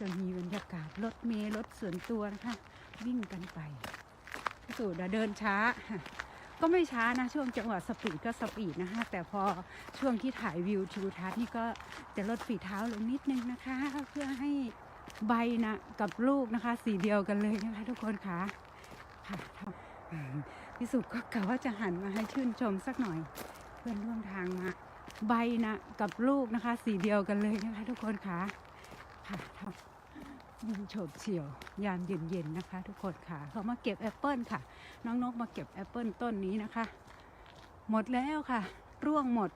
จะมีบรรยากาศรถเมล์รถส่วนตัวนะคะวิ่งกันไปพี่สุเดินช้า ก็ไม่ช้านะ ช่วงจังหวะสปีดก็สปีดนะคะแต่พอช่วงที่ถ่ายวิวทิวทัศน์นี่ก็จะลดฝีเท้าลงนิดนึงนะคะ เพื่อให้ใบนะกับลูกนะคะ สีเดียวกันเลยนะคะทุกคนค่ะค่ะพี่สุก็กะว่าจะหันมาให้ชื่นชมสักหน่อย เพื่อนร่วมทางมาใบนะกับลูกนะคะ สีเดียวกันเลยนะคะทุกคนค่ะค่ะ โฉบเฉี่ยวยามเย็นๆนะคะ ทุกคนค่ะ เขามาเก็บแอปเปิลค่ะ น้องนกมาเก็บแอปเปิลต้นนี้นะคะ หมดแล้วค่ะ ร่วงหมด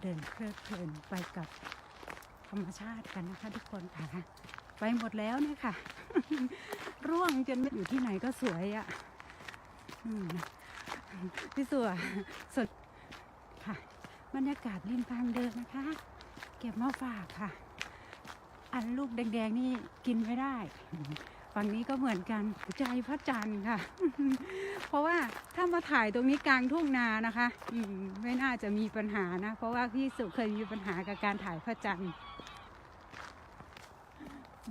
เดินเพลิดเพลินไปกับธรรมชาติกันนะคะ ทุกคนค่ะ ไปหมดแล้วเนี่ยค่ะ ร่วงจนไม่อยู่ที่ไหนก็สวยอะ่ะอืมพี่สัวสดค่ะ บรรยากาศริมทางเดินนะคะ เก็บมาฝากค่ะ อันลูกแดงๆนี่กินไม่ได้ ฝั่งนี้ก็เหมือนกันใจพระจันทร์ค่ะ เพราะว่าถ้ามาถ่ายตรงนี้กลางทุ่งนานะคะอืไม่น่าจะมีปัญหานะ เพราะว่าพี่สุเคยมีปัญหากับการถ่ายพระจันทร์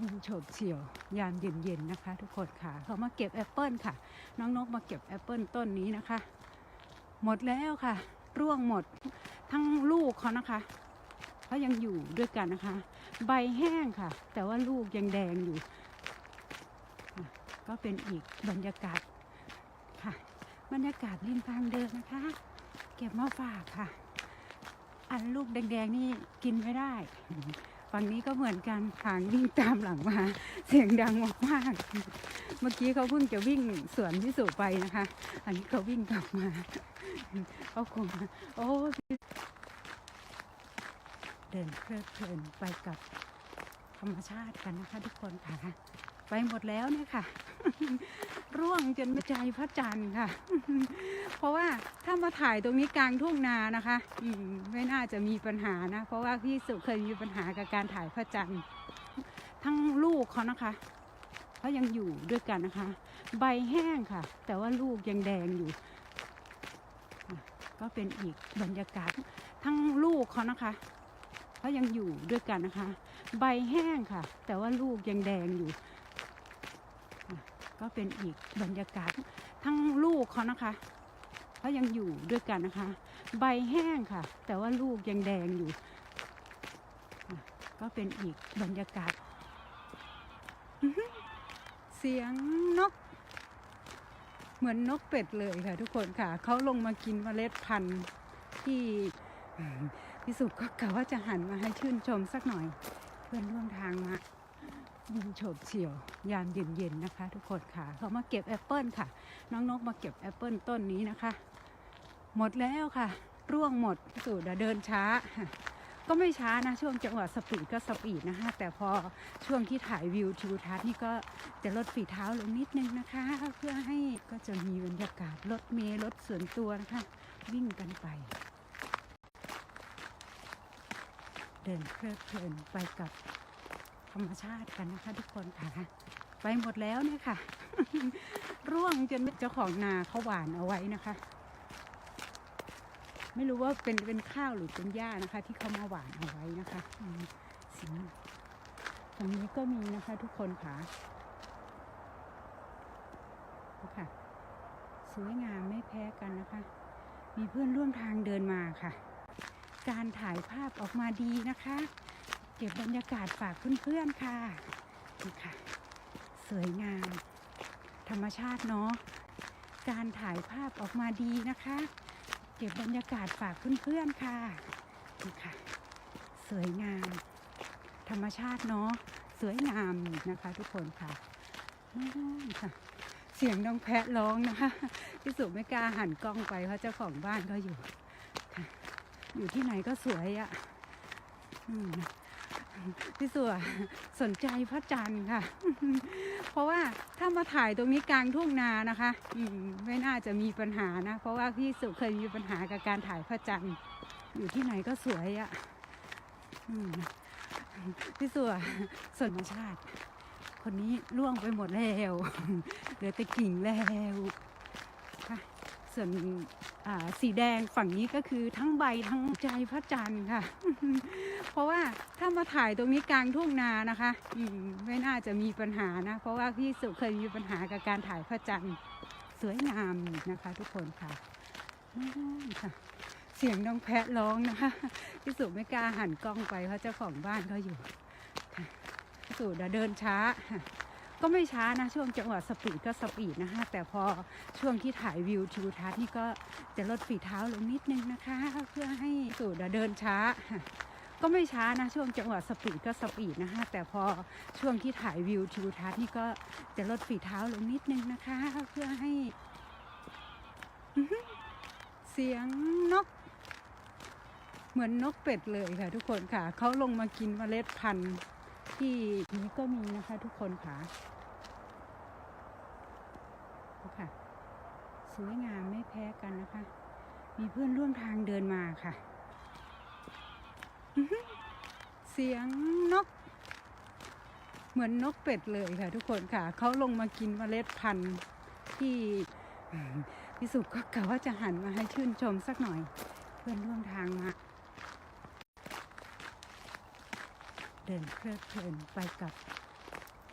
ยิงโฉบเฉี่ยวยามเย็นๆนะคะ ทุกคนค่ะ เขามาเก็บแอปเปิลค่ะ น้องนกมาเก็บแอปเปิลต้นนี้นะคะ หมดแล้วค่ะ ร่วงหมดทั้งลูกเขานะคะเขายังอยู่ด้วยกันนะคะ ใบแห้งค่ะ แต่ว่าลูกยังแดงอยู่ ก็เป็นอีกบรรยากาศค่ะ บรรยากาศริมทางเดินนะคะ เก็บมาฝากค่ะ อันลูกแดงๆนี่กินไม่ได้ฝั่งนี้ก็เหมือนกันหางวิ่งตามหลังมา เสียงดังมากๆเมื่อกี้เขาเพิ่งจะวิ่งสวนที่สุไปนะคะ อันนี้เขาวิ่งกลับมาเขาคงโอ้ เดินเพลิดเพลินไปกับธรรมชาติกันนะคะ ทุกคนค่ะ ไปหมดแล้วเนี่ยค่ะ ร่วงจนใจพระจันทร์ค่ะ เพราะว่าถ้ามาถ่ายตรงนี้กลางทุ่งนานะคะอืมไม่น่าจะมีปัญหานะ เพราะว่าพี่สุเคยมีปัญหากับการถ่ายพระจันทร์ทั้งลูกเขานะคะเขายังอยู่ด้วยกันนะคะ ใบแห้งค่ะ แต่ว่าลูกยังแดงอยู่ ก็เป็นอีกบรรยากาศทั้งลูกเขานะคะ เขายังอยู่ด้วยกันนะคะ ใบแห้งค่ะ แต่ว่าลูกยังแดงอยู่ ก็เป็นอีกบรรยากาศทั้งลูกเขานะคะเขายังอยู่ด้วยกันนะคะ ใบแห้งค่ะ แต่ว่าลูกยังแดงอยู่ ก็เป็นอีกบรรยากาศ เสียงนก เหมือนนกเป็ดเลยค่ะทุกคนค่ะ เขาลงมากินเมล็ดพันธุ์ที่ พี่สุก็กะว่าจะหันมาให้ชื่นชมสักหน่อย เพื่อนร่วมทางมายิงโฉบเฉี่ยว ยามเย็นๆนะคะ ทุกคนค่ะ เขามาเก็บแอปเปิลค่ะ น้องนกมาเก็บแอปเปิลต้นนี้นะคะ หมดแล้วค่ะ ร่วงหมดพี่สุเดินช้า ก็ไม่ช้านะ ช่วงจังหวะสปีดก็สปีดนะคะ แต่พอช่วงที่ถ่ายวิวทิวทัศน์นี่ก็จะลดฝีเท้าลงนิดนึงนะคะ เพื่อให้ก็จะมีบรรยากาศรถเมล์รถส่วนตัวนะคะ วิ่งกันไป เดินเพลิดเพลินไปกับธรรมชาติกันนะคะทุกคนค่ะ ไปหมดแล้วเนี่ยค่ะ ร่วงจนเจ้าของนาเขาหวานเอาไว้นะคะ ไม่รู้ว่าเป็นเป็นข้าวหรือเป็นหญ้านะคะ ที่เขามาหวานเอาไว้นะคะอืมสีตรงนี้ก็มีนะคะ ทุกคนค่ะค่ะ สวยงามไม่แพ้กันนะคะ มีเพื่อนร่วมทางเดินมาค่ะ การถ่ายภาพออกมาดีนะคะ เก็บบรรยากาศฝากเพื่อนๆค่ะนี่ค่ะ สวยงาม ธรรมชาติเนาะการถ่ายภาพออกมาดีนะคะ เก็บบรรยากาศฝากเพื่อนๆค่ะนี่ค่ะ สวยงาม ธรรมชาติเนาะสวยงามนะคะ ทุกคนค่ะค่ะเสียงน้องแพะร้องนะคะพี่สุไม่กล้าหันกล้องไปเพราะเจ้าของบ้านก็อยู่ อยู่ที่ไหนก็สวยอะ่ะพี่สัวสนใจพระจันทร์ค่ะ เพราะว่าถ้ามาถ่ายตรงนี้กลางทุ่งนานะคะมไม่น่าจะมีปัญหานะ เพราะว่าพี่สุเคยมีปัญหากับการถ่ายพระจันทร์อยู่ที่ไหนก็สวยอะ่ะพี่สัวสนชาติ คนนี้ล่วงไปหมดแล้วเหลือแต่กิ่งแล้ว ส่วนสีแดงฝั่งนี้ก็คือทั้งใบทั้งใจพระจันทร์ค่ะ เพราะว่าถ้ามาถ่ายตรงนี้กลางทุ่งนานะคะมไม่น่าจะมีปัญหานะ เพราะว่าพี่สุเคยมีปัญหากับการถ่ายพระจันทร์สวยงามนะคะ ทุกคนค่ะค่ะเสียงน้องแพะร้องนะคะพี่สุไม่กล้าหันกล้องไปเพราะเจ้าของบ้านเขาอยู่พี่สุเดินช้า ก็ไม่ช้านะช่วงจังหวะสปีดก็สปีดนะคะแต่พอช่วงที่ถ่ายวิวทิวทัศน์นี่ก็จะลดฝีเท้าลงนิดนึงนะคะ เพื่อให้สุเดินช้า ก็ไม่ช้านะช่วงจังหวะสปีดก็สปีดนะคะแต่พอช่วงที่ถ่ายวิวทิวทัศน์นี่ก็จะลดฝีเท้าลงนิดนึงนะคะ เพื่อให้เสียงนก เหมือนนกเป็ดเลยค่ะทุกคนค่ะเขาลงมากินเมล็ดพันธุ์ ที่นี้ก็มีนะคะทุกคนค่ะดูค่ะ สวยงามไม่แพ้กันนะคะ มีเพื่อนร่วมทางเดินมาค่ะ เสียงนก เหมือนนกเป็ดเลยค่ะ ทุกคนค่ะ เขาลงมากินเมล็ดพันธุ์ที่พี่สุก็กะว่าจะหันมาให้ชื่นชมสักหน่อย เพื่อนร่วมทางมา เดินเพลิดเพลินไปกับ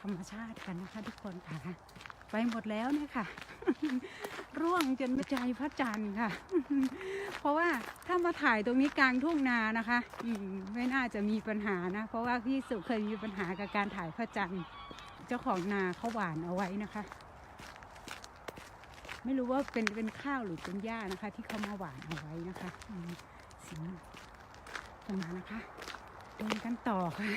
ธรรมชาติกันนะคะ ทุกคนค่ะ ไปหมดแล้วเนี่ยค่ะ ร่วงจนไม่ใจพระจันทร์ค่ะ เพราะว่าถ้ามาถ่ายตรงนี้กลางทุ่งนานะคะอืไม่น่าจะมีปัญหานะ เพราะว่าพี่สุเคยมีปัญหากับการถ่ายพระจันทร์เจ้าของนาเขาหวานเอาไว้นะคะ ไม่รู้ว่าเป็นเป็นข้าวหรือเป็นหญ้านะคะ ที่เขามาหวานเอาไว้นะคะอืมสีตรงนั้นนะคะ เดินกันต่อค่ะ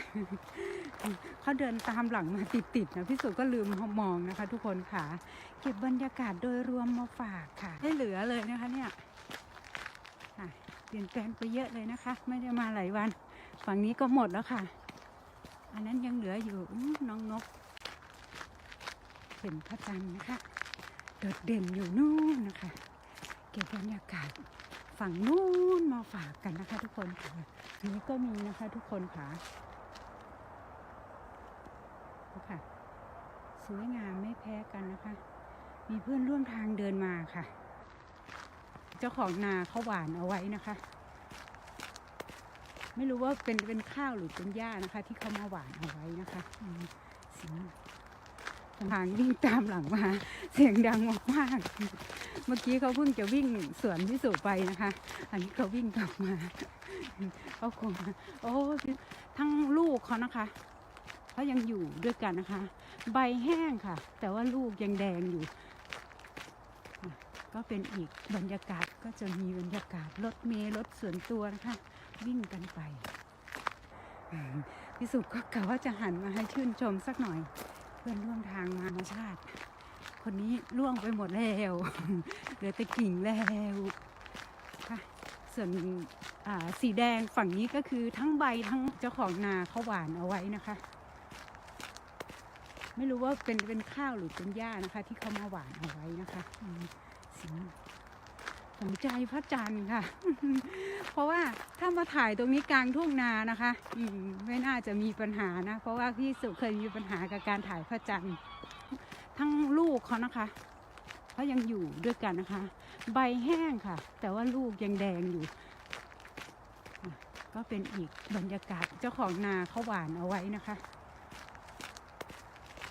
เขาเดินตามหลังมาติดๆนะพี่สุก็ลืมมองนะคะ ทุกคนค่ะ เก็บบรรยากาศโดยรวมมาฝากค่ะไม่เหลือเลยนะคะเนี่ยเปลี่ยนแปลงไปเยอะเลยนะคะ ไม่ได้มาหลายวัน ฝั่งนี้ก็หมดแล้วค่ะ อันนั้นยังเหลืออยู่น้องนกเห็นพระจันทร์นะคะโดดเด่นอยู่นู่นนะคะ เก็บบรรยากาศฝั่งนู้นมาฝากกันนะคะ ทุกคนค่ะ นนี้ก็มีนะคะทุกคนค่ะดูค่ะ สวยงามไม่แพ้กันนะคะ มีเพื่อนร่วมทางเดินมาค่ะ เจ้าของนาเขาหวานเอาไว้นะคะ ไม่รู้ว่าเป็นเป็นข้าวหรือเป็นหญ้านะคะ ที่เขามาหวานเอาไว้นะคะอืมสี ทางวิ่งตามหลังมา เสียงดังมากๆเมื่อกี้เขาเพิ่งจะวิ่งสวนพิสูไปนะคะ อันนี้เขาวิ่งกลับมาเขาคงโอ้ทั้งลูกเขานะคะเขายังอยู่ด้วยกันนะคะ ใบแห้งค่ะ แต่ว่าลูกยังแดงอยู่ ก็เป็นอีกบรรยากาศก็จะมีบรรยากาศรถเมล์รถส่วนตัวนะคะ วิ่งกันไปพี่สุก็กะว่าจะหันมาให้ชื่นชมสักหน่อย เพื่อนร่วมทางมามาชาติ คนนี้ล่วงไปหมดแล้วเหลือแต่กิ่งแล้วค่ะส่วนสีแดงฝั่งนี้ก็คือทั้งใบทั้งเจ้าของนาเขาหวานเอาไว้นะคะ ไม่รู้ว่าเป็นเป็นข้าวหรือเป็นหญ้านะคะ ที่เขามาหวานเอาไว้นะคะสี มสีสนใจพระจันทร์ค่ะ เพราะว่าถ้ามาถ่ายตรงนี้กลางทุ่งนานะคะอืมไม่น่าจะมีปัญหานะ เพราะว่าพี่สุเคยมีปัญหากับการถ่ายพระจันทร์ทั้งลูกเขานะคะเขายังอยู่ด้วยกันนะคะ ใบแห้งค่ะ แต่ว่าลูกยังแดงอยู่ ก็เป็นอีกบรรยากาศเจ้าของนาเขาหวานเอาไว้นะคะ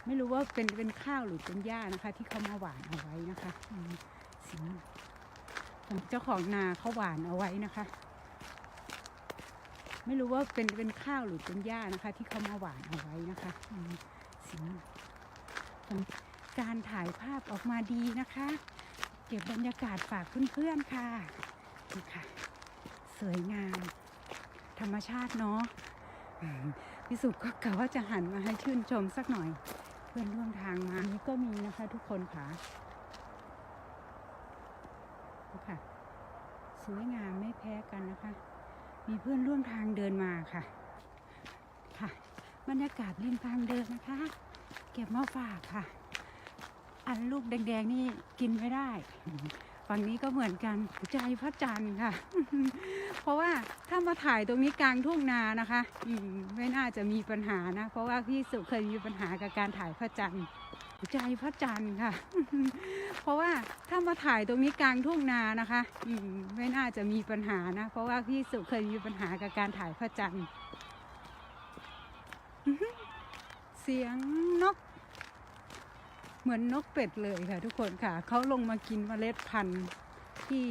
ไม่รู้ว่าเป็นเป็นข้าวหรือเป็นหญ้านะคะ ที่เขามาหวานเอาไว้นะคะ อืมสีเจ้าของนาเขาหวานเอาไว้นะคะ ไม่รู้ว่าเป็นเป็นข้าวหรือเป็นหญ้านะคะ ที่เขามาหวานเอาไว้นะคะอืมสีการถ่ายภาพออกมาดีนะคะ เก็บบรรยากาศฝากเพื่อนๆค่ะนี่ค่ะ สวยงาม ธรรมชาติเนาะอืมพี่สุก็กะว่าจะหันมาให้ชื่นชมสักหน่อย เพื่อนร่วมทางมานี้ก็มีนะคะทุกคนค่ะดูค่ะ สวยงามไม่แพ้กันนะคะ มีเพื่อนร่วมทางเดินมาค่ะ ค่ะ บรรยากาศริมทางเดินนะคะ เก็บมาฝากค่ะ อันลูกแดงๆนี่กินไม่ได้ฝั่งนี้ก็เหมือนกันใจพระจันทร์ค่ะ เพราะว่าถ้ามาถ่ายตรงนี้กลางทุ่งนานะคะ อืมไม่น่าจะมีปัญหานะ เพราะว่าพี่สุเคยมีปัญหากับการถ่ายพระจันทร์ ใจพระจันทร์ค่ะ เพราะว่าถ้ามาถ่ายตรงนี้กลางทุ่งนานะคะอืมไม่น่าจะมีปัญหานะ เพราะว่าพี่สุเคยมีปัญหากับการถ่ายพระจันทร์เสียงนก เหมือนนกเป็ดเลยค่ะ ทุกคนค่ะเขาลงมากินมเมล็ดพันธุ์ที่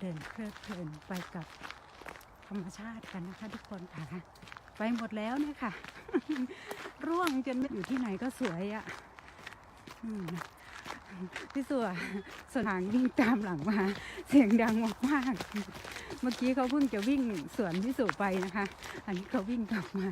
เดินเพลิดเพลินไปกับธรรมชาติกันนะคะ ทุกคนค่ะ ไปหมดแล้วเนี่ยค่ะ ร่วงจนอยู่ที่ไหนก็สวยอะ่ะพี่สัวสวนหางวิ่งตามหลังมา เสียงดังมากๆเมื่อกี้เขาเพิ่งจะวิ่งสวนพี่สุไปนะคะ อันนี้เขาวิ่งกลับมา